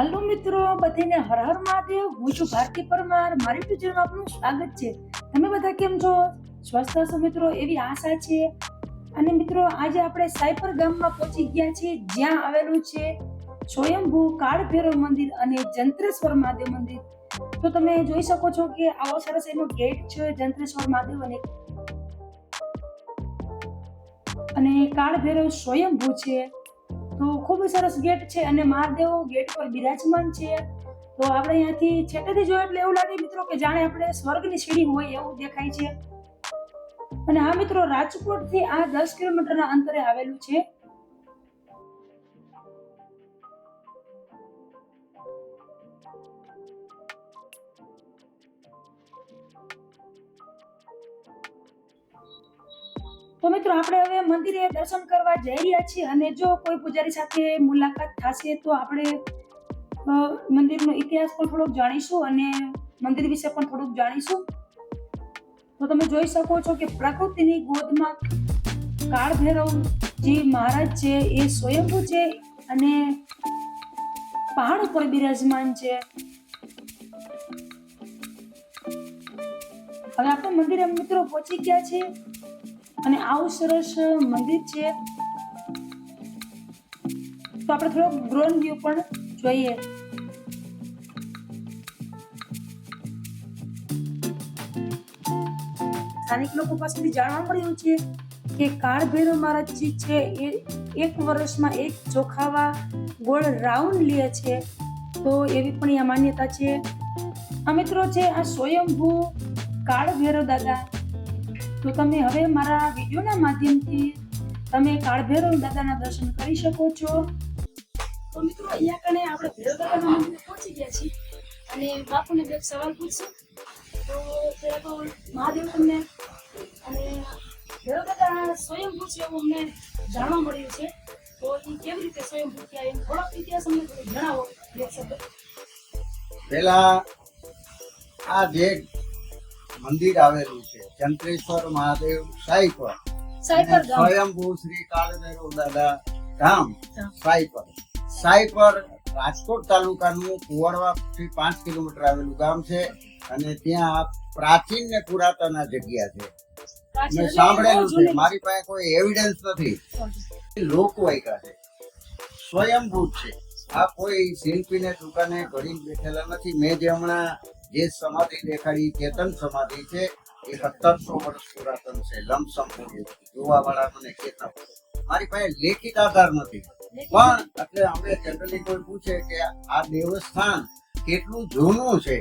હાલો મિત્રો, બધાને હર હર મહાદેવ. હું છું ભારતી પરમાર. મારી ટીચરમાં આપનું સ્વાગત છે. તમે બધા કેમ છો? સ્વસ્થ હશો મિત્રો? એવી આશા છે. અને મિત્રો, આજે આપણે સાયપર ગામમાં પહોંચી ગયા છીએ. જ્યાં આવેલું છે સ્વયંભૂ કાળ ભૈરવ મંદિર અને જંત્રેશ્વર મહાદેવ મંદિર. તો તમે જોઈ શકો છો કે આવો સરસ એનો ગેટ છે, જંત્રેશ્વર મહાદેવ અને અને કાળ ભૈરવ સ્વયંભૂ છે. તો ખૂબ સરસ ગેટ છે અને મહાદેવ ગેટ પર બિરાજમાન છે. તો આપણે અહીંયાથી છેટેથી જોઈએ એટલે એવું લાગે મિત્રો કે જાણે આપણે સ્વર્ગની સીડી હોય એવું દેખાય છે. અને હા મિત્રો, રાજકોટથી આ દસ કિલોમીટરના અંતરે આવેલું છે. તો મિત્રો, આપણે હવે મંદિરે દર્શન કરવા જઈ રહ્યા છીએ અને જો કોઈ પૂજારી સાથે મુલાકાત થશે તો આપણે મંદિરનો ઇતિહાસ પણ થોડોક જાણીશું અને મંદિર વિશે પણ થોડુંક જાણીશું. તો તમે જોઈ શકો છો કે પ્રકૃતિની ગોદમાં કાળ ભૈરવજી મહારાજ છે એ સ્વયંભૂ છે અને પહાડ ઉપર બિરાજમાન છે. હવે આપણે મંદિરે મિત્રો પહોંચી ગયા છીએ. અને આવું સરસ મંદિર છે. તો આપણે થોડો ડ્રોન વ્યૂ પણ જોઈએ. સ્થાનિક લોકો પાસેથી જાણવા મળ્યું છે કે કાળ ભૈરવ મહારાજજી છે એ એક વર્ષમાં એક ચોખાવા ગોળ રાઉન્ડ લે છે. તો એવી પણ અહીંયા માન્યતા છે. આ મિત્રો છે આ સ્વયંભૂ કાળ ભૈરવ દાદા. તો તમે હવે મારા વિડીયોના માધ્યમથી તમે કાળભૈરવ દાદાના દર્શન કરી શકો છો. તો મિત્રો, અહીંયા કણે આપણે ભૈરવ દાદાના મંદિરે પહોંચી ગયા છીએ અને બાપુને બે સવાલ પૂછશું. તો પહેલા મહાદેવ તમને અને ભૈરવ દાદા સ્વયંભૂ છે એવું અમને જાણવા મળ્યું છે. તો એ કેવી રીતે સ્વયંભૂ થયા એમ થોડોક ઇતિહાસ અમને જણાવો બે શબ્દ. પેલા આ જે મંદિર આવેલું છે ચંત્રેશ્વર મહાદેવ સાઈપર. સાયકલ સ્વયંભૂ શ્રી કાળભૈરવ દાદા ધામ. સાઈપર. સાઈપર રાજકોટ તાલુકાનું કુવાડવા થી પાંચ કિલોમીટર આવેલું ગામ છે અને ત્યાં પ્રાચીન ને પુરાતન જગ્યા છે. મેં સાંભળેલું છે. મારી પાસે કોઈ એવિડન્સ નથી. લોકવાયકા છે. સ્વયંભૂત છે. આ કોઈ શિલ્પીને દુકાને ઘડી બેઠેલા નથી. મેં જે હમણાં જે સમાધિ દેખાડી ચેતન સમાધિ છે એ સત્તરસો વર્ષ પુરાતન છે લમસમ જોવા વાળા મને કહેતા મારી પાસે લેખિત આધાર નથી. પણ એટલે અમે જનરલી કોઈ પૂછે કે આ દેવસ્થાન કેટલું જૂનું છે?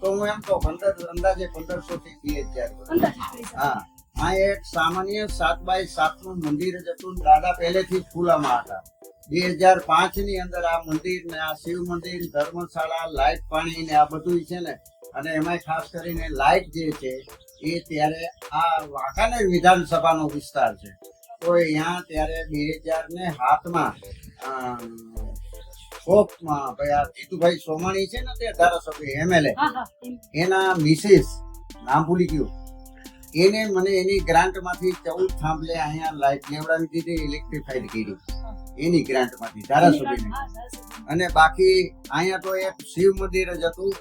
તો હું એમ તો પંદર અંદાજે પંદરસો થી બે હજાર. હા. આ એક સામાન્ય સાત બાય સાતનું મંદિર જ હતું. દાદા પહેલેથી જ ખુલ્લામાં હતા. બે હજાર પાંચની અંદર આ મંદિર ને આ શિવ મંદિર ધર્મશાળા લાઇટ પાણી ને આ બધું છે ને અને એમાં ખાસ કરીને લાઇટ જે છે એ ત્યારે આ વાંકાનેર વિધાનસભાનો વિસ્તાર છે. તો અહીંયા ત્યારે બે હજાર ને હાથમાં શોપમાં ભાઈ આ જીતુભાઈ સોમાણી છે ને તે ધારાસભ્ય એમએલએ એના મિસિસ નામ ભૂલી ગયું. એને મને એની ગ્રાન્ટમાંથી ચૌદ થાંભલે અહીંયા લાઈટ લેવડાવી દીધી ઇલેક્ટ્રિફાઈડ કરી એની ગ્રાન્ટમાંથી ધારાસભ્યની. ધારાસભ્ય. અને બાકી અહીંયા તો એક શિવ મંદિર જ હતું.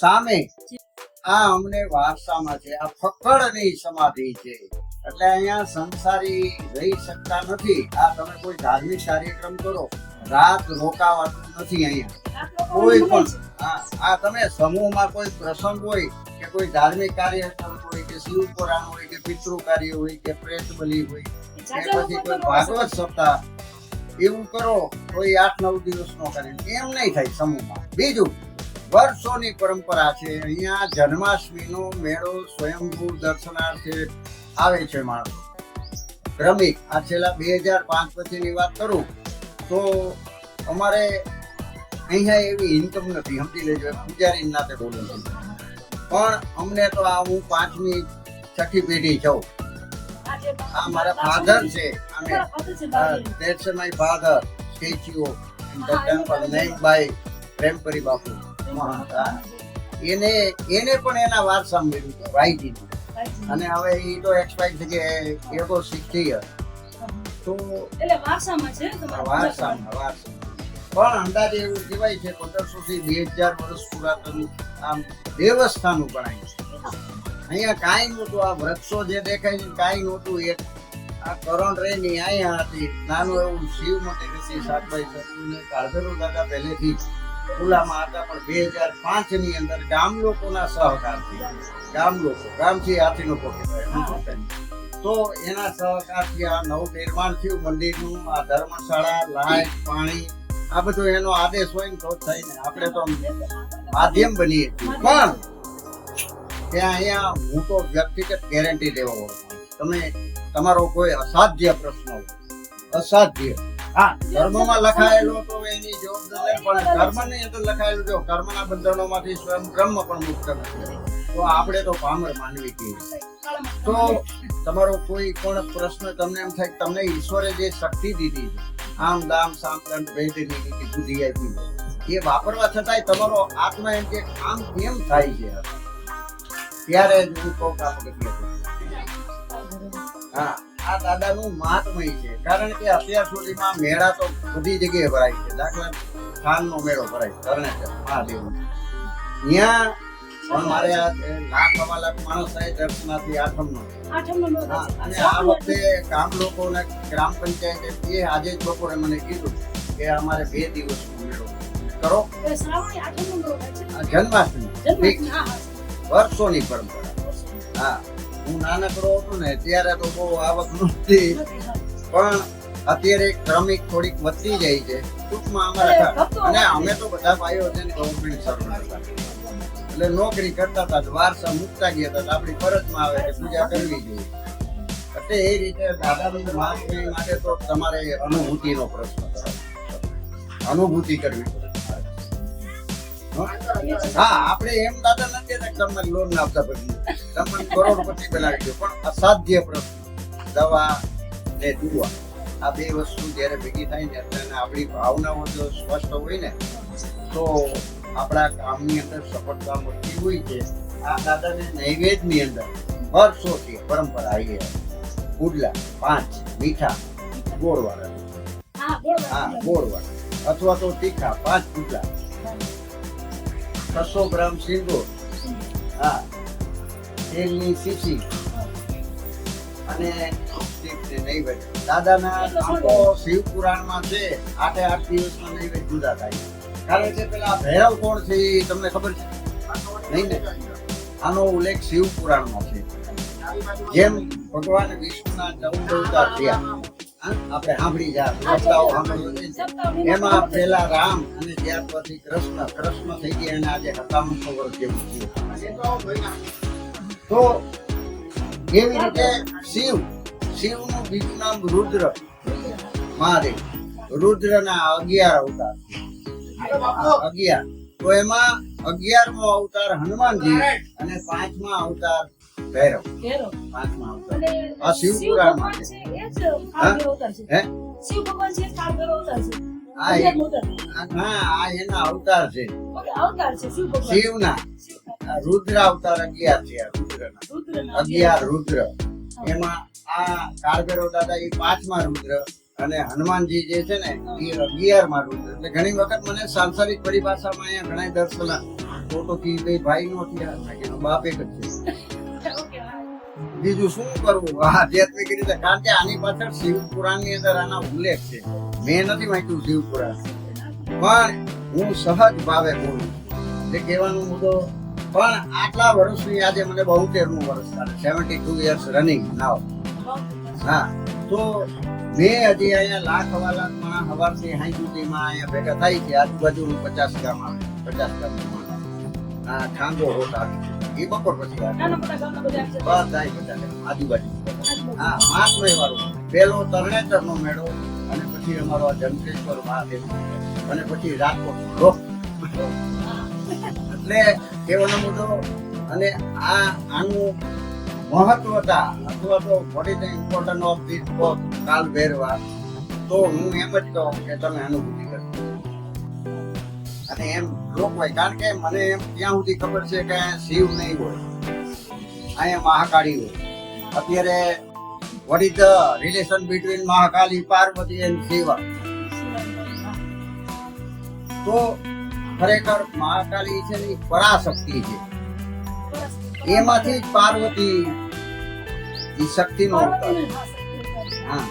સામે આ અમને વારસામાં છે આ ફકડની સમાધિ છે. એટલે અહીંયા સંસારી રહી શકતા નથી. આ તમે કોઈ ધાર્મિક કાર્યક્રમ કરો રાત રોકાવાનું નથી અહીંયા. કોઈ પણ આ તમે સમૂહમાં કોઈ પ્રસંગ હોય કે કોઈ ધાર્મિક કાર્યક્રમ હોય કે શિવ પુરાણ હોય કે પિતૃ કાર્ય હોય કે પ્રેત બલિ હોય કે પછી કોઈ ભાગવત સપ્તાહ એવું કરો તો એ આઠ નવ દિવસ નો કરે એમ નહીં થાય સમૂહમાં. બીજું વર્ષોની પરંપરા છે. અહીંયા જન્માષ્ટમીનો મેળો સ્વયંભૂ દર્શનાર્થે આવે છે માણસો. ક્રમિક આ છેલ્લા બે હજાર પાંચ પછીની વાત કરું તો અમારે અહીંયા એવી ઇન્કમ નથી સમજી લેજો પૂજારી નાતે બોલું છું. પણ અમને તો આ હું પાંચમી છઠ્ઠી પેઢી છું. આ મારા ફાધર છે અમે that's my father statue of name by Prempari Bapu. મહંત હતા એને એને પણ એના વારસા મળ્યું હતું ભાઈજીનું અને હવે એ તો એક્સપાયર થઈ ગયા. એગો સિક્સટી યર તો એટલે વારસામાં છે વારસામાં વારસામાં પણ અંદાજે એવું કહેવાય છે પંદરસો થી બે હજાર વર્ષ પુરાતન આમ દેવસ્થાનું ગણાય છે. અહીંયા કાંઈ નહોતું આ વૃક્ષો જે દેખાય છે કાંઈ નહોતું. એક આ કરણ રેની અહીંયા હતી નાનું એવું શિવ મંદિર હતી સાતભાઈ સતુને કાળધરો દાદા પહેલેથી જ ખુલ્લામાં હતા, પણ બે હજાર પાંચની અંદર ગામ લોકોના સહકારથી, ગામ લોકો, ગામથી હાથીનો પોકે તો એના સહકારથી આ નવું નિર્માણ થયું, મંદિરનું, આ ધર્મશાળા, લાઈટ, પાણી, આ બધું એનો આદેશ હોય ને તો થઈને આપણે તો માધ્યમ બનીએ પણ ત્યાં અહીંયા હું તો વ્યક્તિગત ગેરંટી દેવા તમે, તમારો કોઈ અસાધ્ય પ્રશ્ન હોય, અસાધ્ય હા. કર્મમાં લખાયેલો તો એની જવાબદારી પણ કર્મની અંદર લખાયેલું જો, કર્મના આપણે તો પામર માનવી તમારો કોઈ પણ પ્રશ્ન તમને એમ થાય તમને ઈશ્વરે જે શક્તિ દીધી આમ દામ, સામ આપી એ વાપરવા છતાંય તમારો આત્મા એમ કે આમ કેમ થાય છે? ત્યારે. હા. આ દાદાનું મહાત્મય છે. કારણ કે અત્યાર સુધીમાં મેળા તો બધી જગ્યાએ ભરાય છે. દાખલા ખાનનો મેળો ભરાય તરણેતર મહાદેવ ત્યાં પણ મારે આ લાખ સવા લાખ માણસ થાય દર્શનાથી આઠમનો. અને આ વખતે ગામ લોકો અને ગ્રામ પંચાયત એ આજે જ બપોરે મને કીધું કે અમારે બે દિવસ મેળો કરો. જન્માષ્ટમી. વર્ષોની પરંપરા. હા. હું નાનકડો હતો ને ત્યારે તો બહુ આવક નહોતી. પણ અત્યારે ક્રમિક થોડીક વધતી જાય છે. ટૂંકમાં અમારા અને અમે તો બધા ભાઈઓ છે ને ગવર્મેન્ટ સર્વન્ટ એટલે નોકરી કરતા હતા વારસા મૂકતા ગયા હતા. આપણી ફરજમાં આવે કે પૂજા કરવી જોઈએ. એટલે એ રીતે દાદાનું મહાત્મ્ય માટે તો તમારે અનુભૂતિનો પ્રશ્ન અનુભૂતિ કરવી પડે. હા આપણે એમ દાદા નથી કહેતા તમને લોન આપતા પછી. તમને કરોડપતિ બનાવી દો પણ અસાધ્ય પ્રશ્ન. દવા ને દુવા. આ બે વસ્તુ જ્યારે ભેગી થાય ને એટલે આપણી ભાવનાઓ જો સ્પષ્ટ હોય ને તો આપણા કામની અંદર સફળતા મળતી હોય છે. આ દાદાને નૈવેદ્યની અંદર વર્ષોથી પરંપરા આવી છે. પુડલા પાંચ મીઠા ગોળવાળા. હા. ગોળવાળા. અથવા તો તીખા પાંચ પુડલા. છસો ગ્રામ સિંદૂર હા. તેલની શીશી અને દાદાના તો શિવ પુરાણમાં છે, આઠે આઠ દિવસમાં નૈવેદ્ય જુદા થાય. કારણ કે પેલા ભૈરવ કોણ છે એ તમને ખબર છે? નહીં ને? આનો ઉલ્લેખ શિવ પુરાણમાં છે. જેમ ભગવાન વિષ્ણુના ચૌદ અવતાર થયા. આપણે સાંભળી જા સપ્તાહો ને. એમાં પેલા રામ અને ત્યાર પછી કૃષ્ણ. કૃષ્ણ થઈ ગયા અને આજે હતામસો વર્ષ જેવું થયું. તો એવી રીતે શિવ શિવનું બીજું નામ રુદ્ર. મહાદેવ. રુદ્રના અગિયાર અવતાર. આ અગિયાર. તો એમાં અગિયારમો અવતાર હનુમાનજી અને પાંચમા અવતાર ભૈરવ. પાંચમા અવતાર આ શિવ પુરાણમાં છે. હે? શિવ ભગવાન છે, એ અવતાર છે. આ એના અવતાર છે. ઓકે, અવતાર છે શિવ ભગવાન. શિવના. રુદ્ર અવતાર અગિયાર છે રુદ્રના. રુદ્રના. અગિયાર રુદ્ર. એમાં આ કાળભૈરવ દાદા એ પાંચમા રુદ્ર અને હનુમાનજી જે છે ને એ અગિયારમાં રુદ્ર. એટલે ઘણી વખત મને સાંસારિક પરિભાષામાં અહીંયા ઘણા દર્શના ફોટો કી ભાઈ નો થયા એનો બાપ એક જ છે. બીજું શું કરવું? આધ્યાત્મિક રીતે કારણ કે આની પાછળ શિવની અંદર આના ઉલ્લેખ છે. મેં નથી વાંચ્યું શિવ પણ હું સહજ ભાવે બોલું એ કહેવાનો મુદ્દો, પણ આટલા વર્ષની આજે મને બહુ તેરનું વર્ષ ચાલે. Seventy two years running now હા, તો મેં હજી અહીંયા લાખ હવા લાખ માણસ હવારથી હાઈ સુધીમાં અહીંયા ભેગા થાય છે. આજુબાજુ પચાસ ગામ આવે, પચાસ ગામ હા ઠાંગો હોતા. એ બપોર પછી બધા આજુબાજુ. હા માસ વાળું પેલો તરણેતર નો મેળો અને પછી અમારો આ જંકેશ્વર મહાદેવ. અને પછી રાજકોટ. રોક એટલે કેવાનો મુદ્દો અને આ આનું મહત્વતા અથવા તો what is the important of this both કાલ ભેરવા તો હું એમ જ કહું કે તમે અનુભૂતિ કરો અને એમ લોકવાય કારણ કે મને એમ ત્યાં સુધી ખબર છે કે શિવ નહીં હોય અહીંયા મહાકાળી હોય. અત્યારે what is the relation between Mahakali Parvati and Shiv. તો ખરેખર મહાકાલી છે ને પરાશક્તિ છે. એમાંથી જ પાર્વતી ઈ શક્તિનો. હા.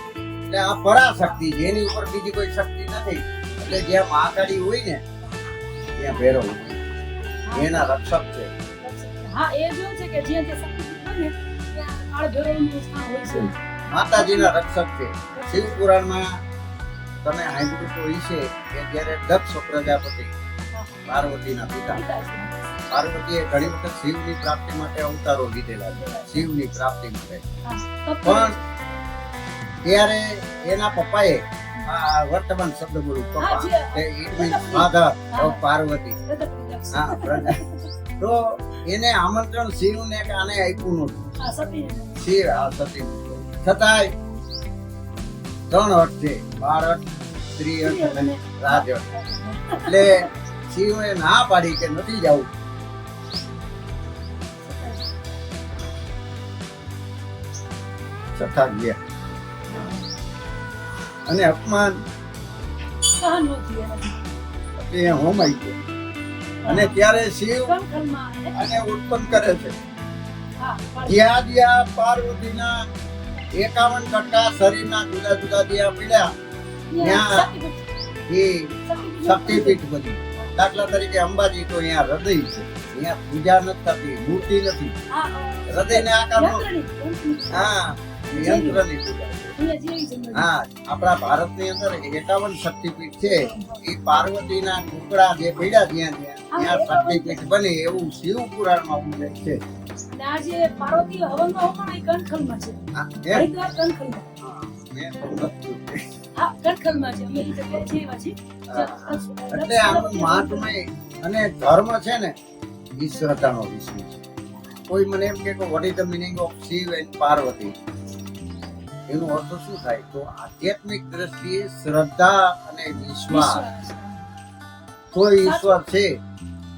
એટલે આ પરાશક્તિ છે એની ઉપર બીજી કોઈ શક્તિ નથી. એટલે જે મહાકાળી હોય ને ત્યાં ભેરો. એના રક્ષક છે. હા એ જો છે કે જ્યાં તે શક્તિપીઠ હોય ને ત્યાં કાળ ભૈરવનું સ્થાન હોય છે. માતાજીના રક્ષક છે. શિવ પુરાણમાં તમે સાંભળ્યું તો છે કે જ્યારે દક્ષ પ્રજાપતિ પાર્વતીના પિતા પાર્વતીએ ઘણી વખત શિવની પ્રાપ્તિ માટે અવતારો લીધેલા છે. શિવની પ્રાપ્તિ માટે. પણ ત્યારે એના પપ્પાએ વર્તમાન શબ્દ બોલું પપ્પા. It means father of Parvati. હા તો એને આમંત્રણ શિવને કે આને આપ્યું નહોતું? શિવ આ સતી. છતાંય ત્રણ અર્થ છે બાર અર્થ સ્ત્રી અર્થ અને રાજ અર્થ. એટલે શિવે ના પાડી કે નથી જવું. છતાં ગયા. અને અપમાન. એ હોમાઈ ગયો. અને ત્યારે શિવ અને- ઉત્પન્ન કરે છે. જ્યાં જ્યાં પાર્વતીના એકાવન ટકા શરીરના જુદા જુદા જ્યાં પીડ્યા ત્યાં એ શક્તિપીઠ. બની. દાખલા તરીકે અંબાજી તો અહીંયા હૃદય છે. અહીંયા પૂજા નથી થતી મૂર્તિ નથી. હૃદયને આકારનો. હા યંત્રની પૂજા. હા આપણા ભારતની અંદર એકાવન શક્તિપીઠ છે એ પાર્વતીના ટુકડા જે પડ્યા જ્યાં જ્યાં ત્યાં શક્તિપીઠ બને એવું શિવ પુરાણમાં ઉલ્લેખ છે અને પાર્વતી હવનનો હોમણ એ કણખલમાં છે હરિદ્વાર કણખલમાં. હા, મેં તો નથી જોયું. હા, કણખલમાં છે. અમે એ જગ્યાએ છીએ એવા છીએ. એટલે આનું મહાત્મય અને ધર્મ છે ને શ્રદ્ધાનો વિષય છે કોઈ મને એમ કે what is the meaning of Shiv and Parvati એનો અર્થ શું થાય? તો આધ્યાત્મિક દ્રષ્ટિએ શ્રદ્ધા અને વિશ્વાસ. કોઈ ઈશ્વર છે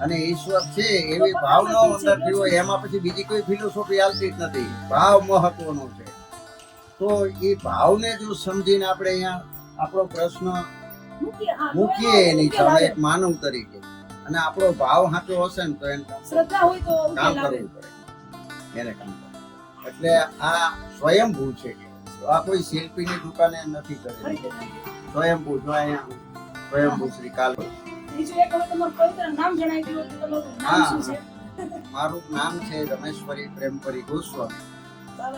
અને ઈશ્વર છે એવી ભાવનો અંદરથી હોય એમાં પછી બીજી કોઈ ફિલોસોફી આવતી જ નથી. ભાવ મહત્વનો છે. તો એ ભાવને જો સમજીને આપણે અહીંયા આપણો પ્રશ્ન મૂકીએ, એની સામે એક માનવ તરીકે. અને આપણો ભાવ સાચો હશે ને તો એને શ્રદ્ધા હોય તો કામ કરવું પડે. એને કામ કરવું એટલે આ સ્વયંભૂ છે આ કોઈ શિલ્પીની દુકાને નથી કરેલી. સ્વયંભૂ અહીંયા સ્વયંભૂ શ્રી કાલ. મારું નામ છે રમેશ્વરી પ્રેમપરી ગોસ્વામી.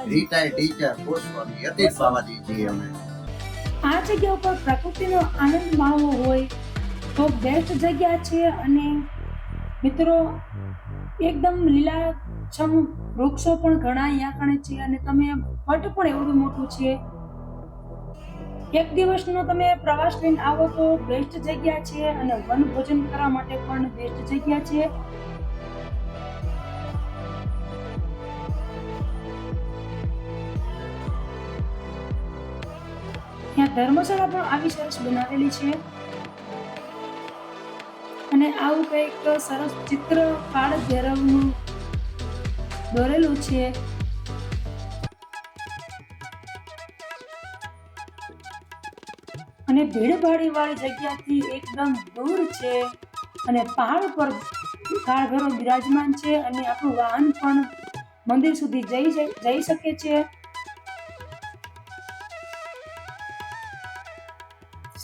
રિટાયર્ડ ટીચર ગોસ્વામી યતીશ બાવાજી છીએ અમે આ જગ્યા ઉપર પ્રકૃતિનો આનંદ માણવો હોય તો બેસ્ટ જગ્યા છે અને મિત્રો એકદમ લીલાછમ વૃક્ષો પણ ઘણા અહીંયા કણે છે અને તમે મઠ પણ એવડું મોટું છે. એક દિવસનો તમે પ્રવાસ લઈને આવો તો બેસ્ટ જગ્યા છે અને વન ભોજન કરવા માટે પણ બેસ્ટ જગ્યા છે. ત્યાં ધર્મશાળા પણ આવી સરસ બનાવેલી છે. અને આવું કંઈક સરસ ચિત્ર કાળ ભૈરવનું દોરેલું છે. અને ભીડભાડી વાળી જગ્યાથી એકદમ દૂર છે અને પહાડ પર કાળ બિરાજમાન છે અને આપણું વાહન પણ મંદિર સુધી જઈ જઈ શકે છે.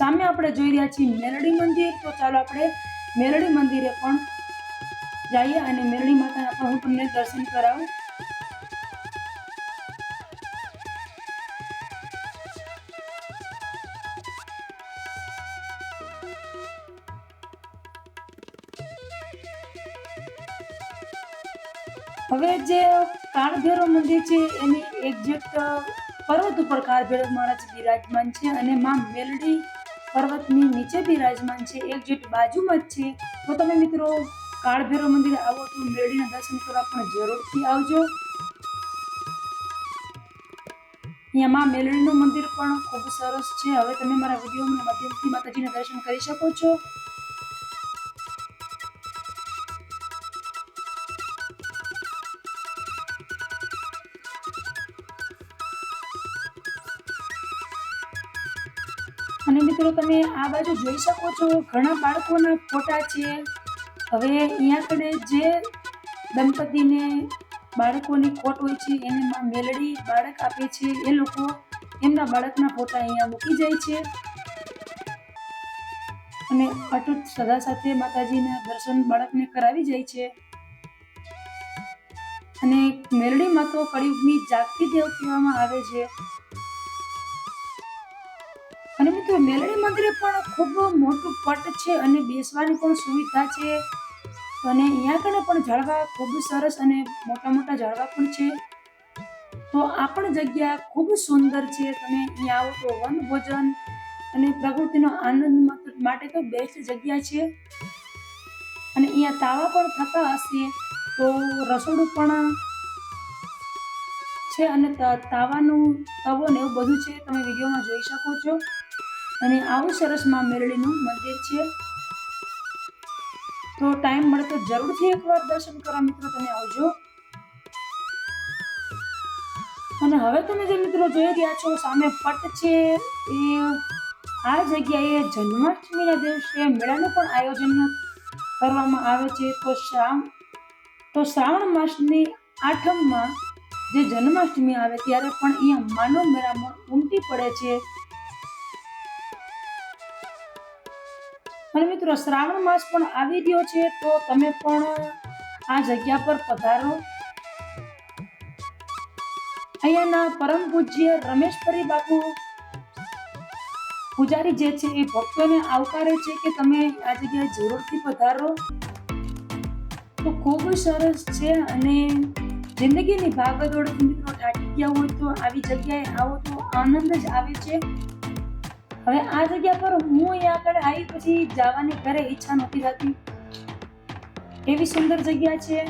સામે આપણે જોઈ રહ્યા છીએ મેલડી મંદિર, તો ચાલો આપણે મેલડી મંદિરે પણ જઈએ અને મેરડી માતાના પણ હું તમને દર્શન કરાવું. હવે જે કાળભેરો મંદિર છે, એની એક્ઝેક્ટ પર્વત ઉપર કાળભેરો મહારાજ બિરાજમાન છે અને માં મેલડી પર્વતની નીચે બિરાજમાન છે એક્ઝેક્ટ બાજુમાં જ છે. તો તમે મિત્રો કાળભૈરવ મંદિરે આવો તો મેલડીના દર્શન કરવા પણ જરૂરથી આવજો. અહીંયા માં મેલડીનું મંદિર પણ ખૂબ સરસ છે. હવે તમે મારા વિડીયોના માધ્યમથી માતાજીના દર્શન કરી શકો છો. આ બાજુ જોઈ શકો છો, ઘણા બાળકોના ફોટા છે. હવે અહીંયા કડે જે દંપતીને બાળકોની ખોટ હોય છે, એને મેલડી બાળક આપે છે. એ લોકો એમના બાળકના ફોટા અહીંયા મૂકી જાય છે. અને અટૂટ સદા સાથે માતાજીના દર્શન બાળકને કરાવી જાય છે. અને મેલડીમાં તો કળિયુગની જાગતી દેવ કહેવામાં આવે છે. મિત્રો મેલડી મંદિરે પણ ખૂબ મોટું પટ છે અને બેસવાની પણ સુવિધા છે. અને અહીંયા કને પણ ઝાડવા ખૂબ સરસ અને મોટા મોટા ઝાડવા પણ છે. તો આ પણ જગ્યા ખૂબ સુંદર છે. તમે અહીંયા આવો તો વન ભોજન અને પ્રકૃતિનો આનંદ માટે તો બેસ્ટ જગ્યા છે. અને અહીંયા તાવા પણ થતા હશે તો રસોડું પણ છે અને તાવાનું, તવો ને એવું બધું છે. તમે વિડીયોમાં જોઈ શકો છો. અને આવું સરસમાં મેરળીનું મંદિર છે. તો ટાઈમ મળે તો જરૂરથી એકવાર દર્શન કરવા મિત્રો, તમે આવજો. અને હવે તમે જે મિત્રો જોઈ રહ્યા છો, સામે પટ છે. એ આ જગ્યાએ જન્માષ્ટમીના દિવસે મેળાનું પણ આયોજન કરવામાં આવે છે. તો શ્રામ, તો શ્રાવણ માસની આઠમમાં જે જન્માષ્ટમી આવે, ત્યારે પણ અહીંયા માનવ મેળામાં ઉમટી પડે છે. અને મિત્રો, શ્રાવણ માસ પણ આવી રહ્યો છે, તો તમે પણ આ જગ્યા પર પધારો. અહીંયાના પરમ પૂજ્ય રમેશપરી બાપુ પૂજારી જે છે, એ ભક્તોને આવકારે છે કે તમે આ જગ્યાએ જરૂરથી પધારો. તો ખૂબ સરસ છે અને જિંદગીની ભાગદોડથી મિત્રો થાકી ગયા હોય તો આવી જગ્યાએ આવો તો આનંદ જ આવે છે. હવે આ જગ્યા પર હું અહીંયા આગળ આવી પછી જવાની ઘરે ઈચ્છા નહોતી થતી. એવી સુંદર જગ્યા છે.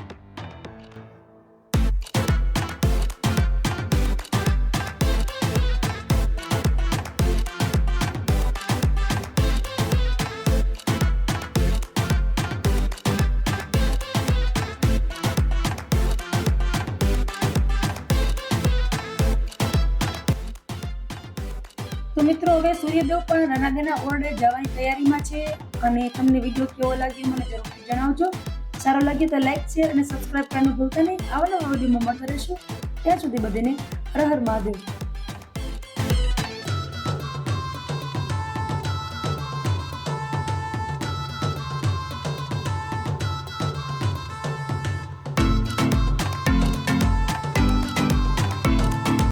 તો મિત્રો, હવે સૂર્યદેવ પણ નાનાદેના ઓરડે જવાની તૈયારીમાં છે અને તમને વીડિયો કેવો લાગ્યો મને જરૂરથી જણાવજો. સારો લાગે તો લાઈક, શેર અને સબસ્ક્રાઇબ કરવાનું ભૂલતા નહીં. આવા નવા વિડીયોમાં મળતા રહેશું. ત્યાં સુધી બધીને હર હર મહાદેવ.